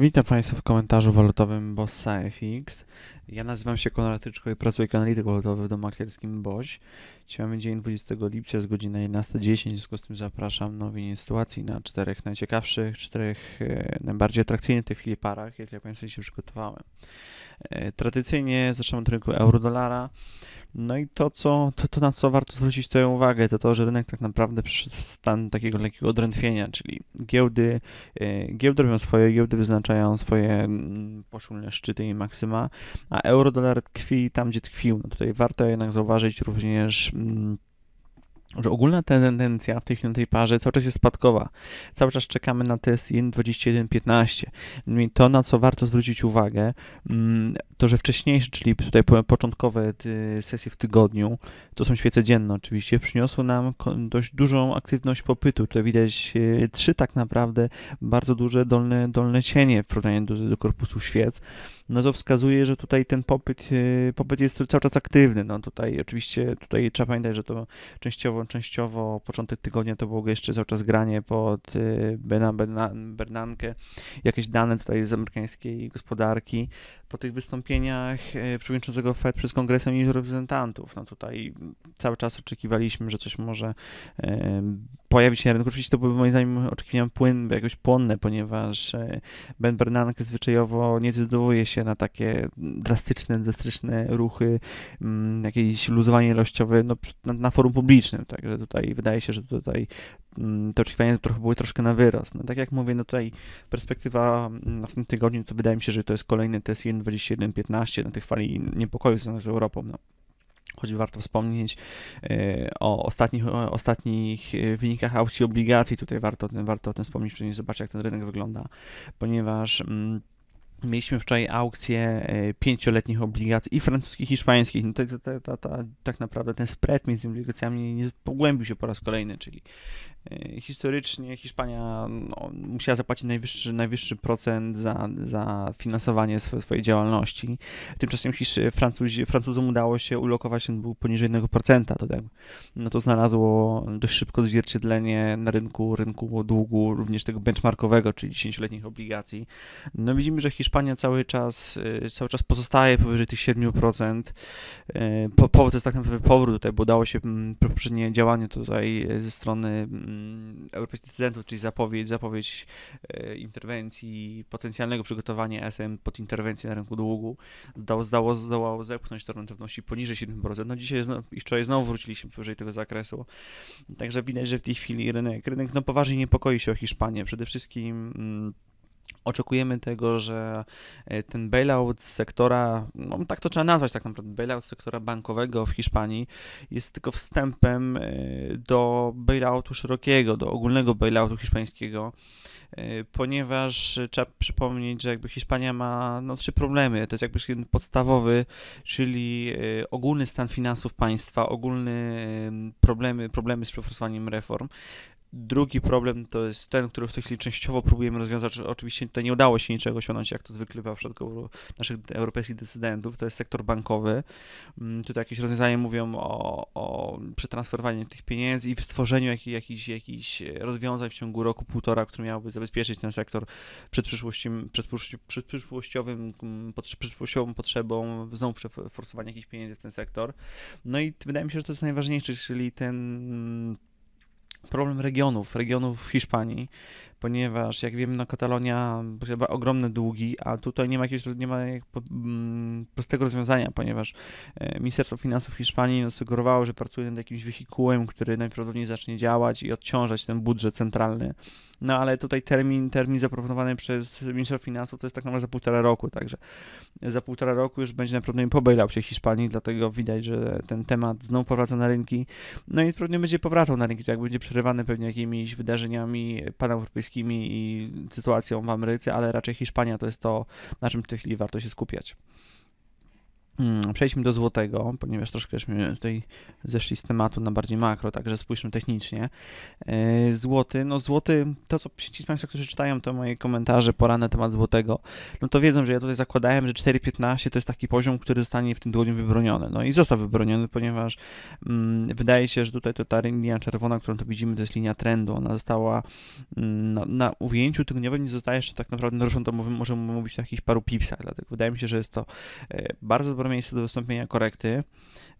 Witam Państwa w komentarzu walutowym Bossa FX. Ja nazywam się Konrad Tyczko i pracuję jako analityk walutowy w domu maklerskim BOŚ. Dzisiaj mamy dzień 20 lipca, z godzina 11.10, w związku z tym zapraszam na omówienie sytuacji na czterech najciekawszych, czterech e, najbardziej atrakcyjnych w tej chwili parach, jak ja Państwu się przygotowałem. E, tradycyjnie zaczynamy od rynku euro-dolara. No i to, co, to, to, na co warto zwrócić tutaj uwagę, to to, że rynek tak naprawdę przyszedł w stan takiego lekkiego odrętwienia, czyli giełdy, e, giełdy robią swoje, giełdy wyznaczają swoje mm, poszczególne szczyty i maksyma, a euro-dolar tkwi tam, gdzie tkwił. No tutaj warto jednak zauważyć również mm, że ogólna tendencja w tej na tej parze cały czas jest spadkowa. Cały czas czekamy na test IN 21.15. To, na co warto zwrócić uwagę, mm, to, że wcześniejsze, czyli tutaj początkowe sesje w tygodniu, to są świece dzienne oczywiście, przyniosły nam dość dużą aktywność popytu. Tutaj widać e, trzy tak naprawdę bardzo duże dolne, dolne cienie w porównaniu do, do korpusu świec. No to wskazuje, że tutaj ten popyt, e, popyt jest cały czas aktywny. No tutaj oczywiście tutaj trzeba pamiętać, że to częściowo częściowo początek tygodnia to było jeszcze cały czas granie pod y, Bernankę, jakieś dane tutaj z amerykańskiej gospodarki. Po tych wystąpieniach y, przewodniczącego Fed przez kongresem i reprezentantów, no tutaj cały czas oczekiwaliśmy, że coś może pojawić się na rynku. Oczywiście to były moim zdaniem oczekiwania płyn, jakoś płonne, ponieważ Ben Bernanke zwyczajowo nie decyduje się na takie drastyczne, drastyczne ruchy, mm, jakieś luzowanie ilościowe no, na, na forum publicznym. Tak? Także tutaj wydaje się, że tutaj mm, te oczekiwania trochę były troszkę na wyrost. No, tak jak mówię, no tutaj perspektywa na następnym tygodniu, to wydaje mi się, że to jest kolejny test 1.21.15 na tej fali niepokoju związanych z Europą. No. Choć warto wspomnieć e, o ostatnich, o ostatnich e, wynikach aukcji obligacji. Tutaj warto, warto o tym wspomnieć, przynajmniej zobaczyć, jak ten rynek wygląda, ponieważ. Mm, Mieliśmy wczoraj aukcję e, pięcioletnich obligacji i francuskich, i hiszpańskich. No to, to, to, to, tak naprawdę ten spread między obligacjami nie pogłębił się po raz kolejny, czyli historycznie Hiszpania no, musiała zapłacić najwyższy, najwyższy procent za, za finansowanie swojej działalności. Tymczasem Hisz, Francuzi, Francuzom udało się ulokować, ten był poniżej 1%. To, tak, no to znalazło dość szybko odzwierciedlenie na rynku, rynku długu, również tego benchmarkowego, czyli 10-letnich obligacji. No widzimy, że Hiszpania cały czas, y, cały czas pozostaje powyżej tych 7%. Y, powód to jest tak naprawdę powrót tutaj, bo udało się mm, poprzednie działanie tutaj y, ze strony mm, europejskich decydentów, czyli zapowiedź, zapowiedź interwencji, potencjalnego przygotowania SM pod interwencję na rynku długu, zdało, zdało, zdołało zepchnąć tę rentowności poniżej 7%. No dzisiaj znowu, i wczoraj znowu wróciliśmy powyżej tego zakresu. Także widać, że w tej chwili rynek, rynek no poważnie niepokoi się o Hiszpanię. Przede wszystkim mm, Oczekujemy tego, że e, ten bailout sektora, no tak to trzeba nazwać tak naprawdę, bailout sektora bankowego w Hiszpanii jest tylko wstępem e, do bailoutu szerokiego, do ogólnego bailoutu hiszpańskiego, e, ponieważ trzeba przypomnieć, że jakby Hiszpania ma no, trzy problemy. To jest jakby podstawowy, czyli ogólny stan finansów państwa, ogólne problemy, problemy z przeforsowaniem reform. Drugi problem to jest ten, który w tej chwili częściowo próbujemy rozwiązać. Oczywiście tutaj nie udało się niczego osiągnąć, jak to zwykle w przypadku naszych europejskich decydentów. To jest sektor bankowy. Mm, tutaj jakieś rozwiązania mówią o, o przetransferowaniu tych pieniędzy i stworzeniu jakich, jakichś, jakichś rozwiązań w ciągu roku, półtora, które miałyby zabezpieczyć ten sektor przed, przyszłością, przed, przed przyszłościowym, mm, przyszłościową potrzebą znowu przeforsowania jakichś pieniędzy w ten sektor. No i wydaje mi się, że to jest najważniejsze, czyli ten problem regionów, regionów Hiszpanii, ponieważ jak wiemy, no Katalonia posiada ogromne długi, a tutaj nie ma jakiegoś nie ma mm, prostego rozwiązania, ponieważ e, Ministerstwo Finansów Hiszpanii no, sugerowało, że pracuje nad jakimś wehikułem, który najprawdopodobniej zacznie działać i odciążać ten budżet centralny. No ale tutaj termin, termin zaproponowany przez Ministerstwo Finansów to jest tak naprawdę za półtora roku, także za półtora roku już będzie najprawdopodobniej po bailoutie Hiszpanii, dlatego widać, że ten temat znowu powraca na rynki, no i prawdopodobnie będzie powracał na rynki, jak będzie przerywany pewnie jakimiś wydarzeniami paneuropejskimi, i sytuacją w Ameryce, ale raczej Hiszpania to jest to, na czym w tej chwili warto się skupiać. Mm, przejdźmy do złotego, ponieważ troszkęśmy tutaj zeszli z tematu na bardziej makro, także spójrzmy technicznie. E, złoty, no złoty, to co ci z Państwa, którzy czytają to moje komentarze pora na temat złotego, no to wiedzą, że ja tutaj zakładałem, że 4,15 to jest taki poziom, który zostanie w tym tygodniu wybroniony. No i został wybroniony, ponieważ mm, wydaje się, że tutaj to ta linia czerwona, którą tu widzimy, to jest linia trendu. Ona została mm, na, na ujęciu tygodniowym nie zostaje jeszcze tak naprawdę naruszona, to możemy mówić o jakichś paru pipsach, dlatego wydaje mi się, że jest to e, bardzo dobre miejsce do wystąpienia korekty.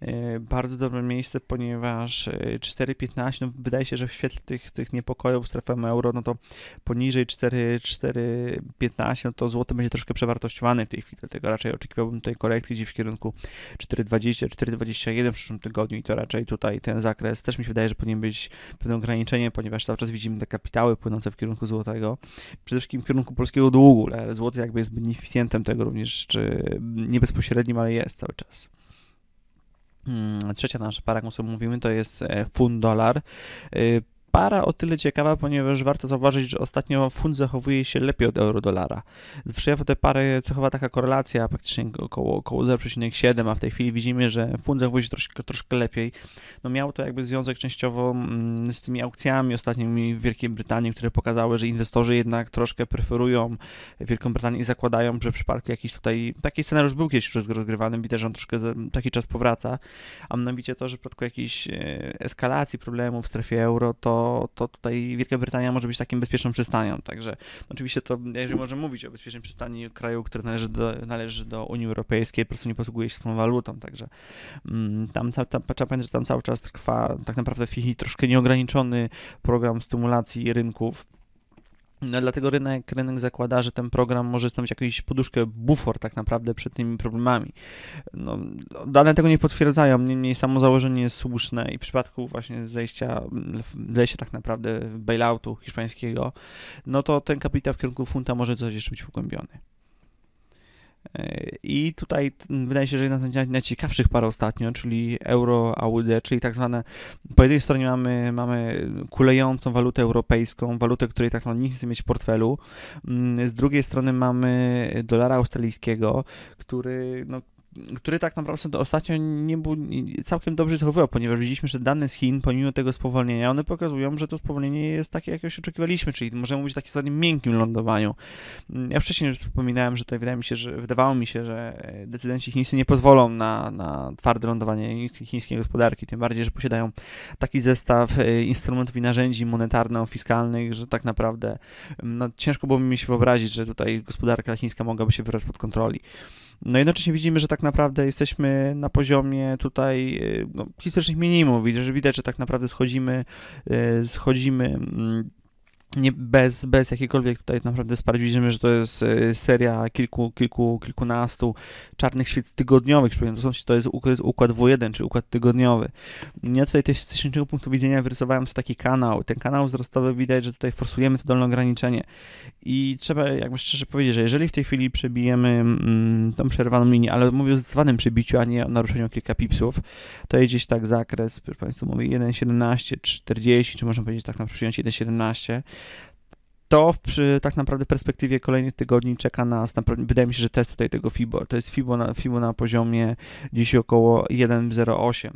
E, bardzo dobre miejsce, ponieważ 4,15, e, no wydaje się, że w świetle tych, tych niepokojów strefy euro, no to poniżej 4,15, no to złoto będzie troszkę przewartościowane w tej chwili, dlatego raczej oczekiwałbym tej korekty gdzieś w kierunku 4,20, 4,21 w przyszłym tygodniu i to raczej tutaj ten zakres też mi się wydaje, że powinien być pewne ograniczenie, ponieważ cały czas widzimy te kapitały płynące w kierunku złotego, przede wszystkim w kierunku polskiego długu, ale złoty jakby jest beneficjentem tego również, czy nie bezpośrednim, ale jest cały czas. Hmm, trzecia nasza para, którą sobie mówimy, to jest e, fund dolar. Para o tyle ciekawa, ponieważ warto zauważyć, że ostatnio funt zachowuje się lepiej od euro-dolara. Zwyczajowo te pary cechowa taka korelacja praktycznie około, około 0,7, a w tej chwili widzimy, że funt zachowuje się troszkę, troszkę lepiej. No miało to jakby związek częściowo mm, z tymi aukcjami ostatnimi w Wielkiej Brytanii, które pokazały, że inwestorzy jednak troszkę preferują Wielką Brytanię i zakładają, że w przypadku jakiś tutaj, taki scenariusz był kiedyś już rozgrywany, widać, że on troszkę taki czas powraca, a mianowicie to, że w przypadku jakiejś e, eskalacji problemów w strefie euro, to to, tutaj Wielka Brytania może być takim bezpieczną przystanią. Także oczywiście to, jeżeli możemy mówić o bezpiecznej przystani kraju, który należy do, należy do Unii Europejskiej, po prostu nie posługuje się wspólną walutą, także mm, tam, tam, tam, trzeba pamiętać, że tam cały czas trwa tak naprawdę w chwili troszkę nieograniczony program stymulacji rynków no, dlatego rynek, rynek zakłada, że ten program może stanowić jakąś poduszkę, bufor tak naprawdę przed tymi problemami. No, dane tego nie potwierdzają, niemniej samo założenie jest słuszne i w przypadku właśnie zejścia w lesie tak naprawdę bailoutu hiszpańskiego, no to ten kapitał w kierunku funta może coś jeszcze być pogłębiony. I tutaj wydaje się, że jedna z najciekawszych par ostatnio, czyli euro AUD, czyli tak zwane, po jednej stronie mamy, mamy kulejącą walutę europejską, walutę, której tak naprawdę nikt nie chce mieć w portfelu, mm, z drugiej strony mamy dolara australijskiego, który no, który tak naprawdę ostatnio nie był całkiem dobrze zachowywał, ponieważ widzieliśmy, że dane z Chin, pomimo tego spowolnienia, one pokazują, że to spowolnienie jest takie, jak już oczekiwaliśmy, czyli możemy mówić o takim zasadzie miękkim lądowaniu. Mm, ja wcześniej wspominałem, że to wydaje mi się, że wydawało mi się, że decydenci chińscy nie pozwolą na, na twarde lądowanie chińskiej gospodarki, tym bardziej, że posiadają taki zestaw e, instrumentów i narzędzi monetarno-fiskalnych, że tak naprawdę mm, no, ciężko byłoby mi się wyobrazić, że tutaj gospodarka chińska mogłaby się wyraz pod kontroli. No jednocześnie widzimy, że tak naprawdę jesteśmy na poziomie tutaj y, no, historycznych minimum. Widać, że tak naprawdę schodzimy, y, schodzimy mm, nie, bez, bez jakiejkolwiek tutaj naprawdę wsparć. Widzimy, że to jest e, seria kilku, kilku, kilkunastu czarnych świec tygodniowych. To, to jest układ W1, czy układ tygodniowy. Ja tutaj też z technicznego punktu widzenia wyrysowałem sobie taki kanał. Ten kanał wzrostowy widać, że tutaj forsujemy to dolne ograniczenie. I trzeba jakby szczerze powiedzieć, że jeżeli w tej chwili przebijemy mm, tą przerwaną linię, ale mówię o zdecydowanym przebiciu, a nie o naruszeniu kilka pipsów, to jest gdzieś tak zakres, proszę Państwa, mówię 1,17, 40, czy można powiedzieć tak na przyjąć 1,17 to przy tak naprawdę perspektywie kolejnych tygodni czeka nas, wydaje mi się, że test tutaj tego FIBO, to jest FIBO na, FIBO na poziomie dziś około 1,08.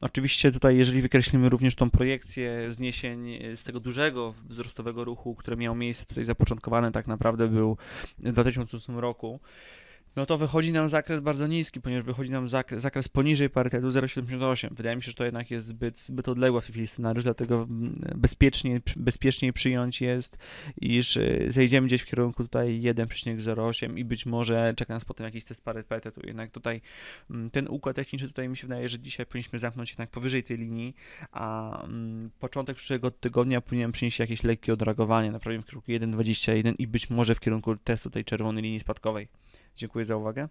Oczywiście tutaj, jeżeli wykreślimy również tą projekcję zniesień z tego dużego wzrostowego ruchu, które miało miejsce tutaj zapoczątkowane tak naprawdę był w 2008 roku, no to wychodzi nam zakres bardzo niski, ponieważ wychodzi nam zakres, zakres poniżej parytetu 0,78. Wydaje mi się, że to jednak jest zbyt, zbyt odległa w tej chwili scenariusz, dlatego bezpiecznie, bezpieczniej przyjąć jest, iż y, zejdziemy gdzieś w kierunku tutaj 1,08 i być może czeka nas potem jakiś test parytetu. Jednak tutaj mm, ten układ techniczny tutaj mi się wydaje, że dzisiaj powinniśmy zamknąć jednak powyżej tej linii, a mm, początek przyszłego tygodnia powinien przynieść jakieś lekkie odreagowanie, naprawdę w kierunku 1,21 i być może w kierunku testu tej czerwonej linii spadkowej. Dziękuję za uwagę.